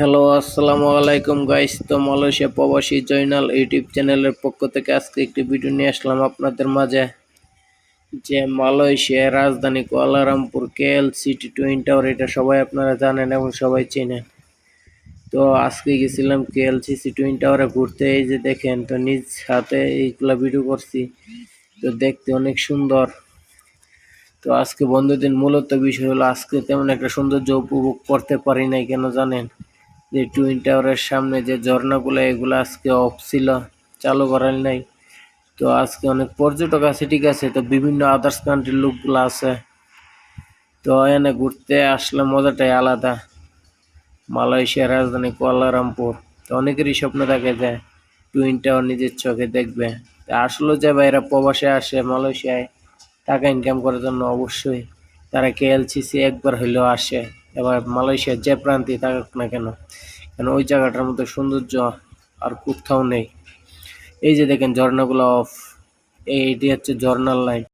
Hello, আসসালামু আলাইকুম guys তো মালয়েশিয়া প্রবাসী জয়নাল ইউটিউব চ্যানেলের পক্ষ থেকে আজকে একটি ভিডিও নিয়ে আসলাম আপনাদের মাঝে। যে মালয়েশিয়ার রাজধানী Kuala Lumpur KL city twin tower এটা সবাই আপনারা জানেন এবং সবাই চেনেন। তো আজকে গেছিলাম কেএলসিসি টুইন টাওয়ারে ঘুরতে, এই যে দেখেন, তো নিজ হাতে এইগুলা ভিডিও করছি, তো দেখতে অনেক সুন্দর। তো আজকে বন্ধুদিন মূলত বিষয় হলো, আজকে তেমন একটা সৌন্দর্য উপভোগ করতে পারি নাই, কেন জানেন? যে টুইন টাওয়ারের সামনে যে ঝর্ণাগুলো, এগুলো আজকে অফ ছিল, চালু করার নাই। তো আজকে অনেক পর্যটক আছে, ঠিক আছে? তো বিভিন্ন আদার্স কান্ট্রির লোকগুলো আছে। তো এনে ঘুরতে আসলে মজাটাই আলাদা। মালয়েশিয়ার রাজধানী কুয়ালালামপুর। তো অনেকেরই স্বপ্ন থাকে যে টুইন টাওয়ার নিজের চোখে দেখবে। আসলে যে ভাইরা প্রবাসে আসে মালয়েশিয়ায়, টাকা ইনকাম করার জন্য অবশ্যই তারা কেএলসিসি একবার হইলেও আসে। এবার মালয়েশিয়ার যে প্রান্তে থাকুক না কেন কেন ওই জায়গাটার মতো সৌন্দর্য আর কোথাও নেই। এই যে দেখেন ঝর্ণাগুলো অফ এইটি হচ্ছে ঝর্ণার লাইন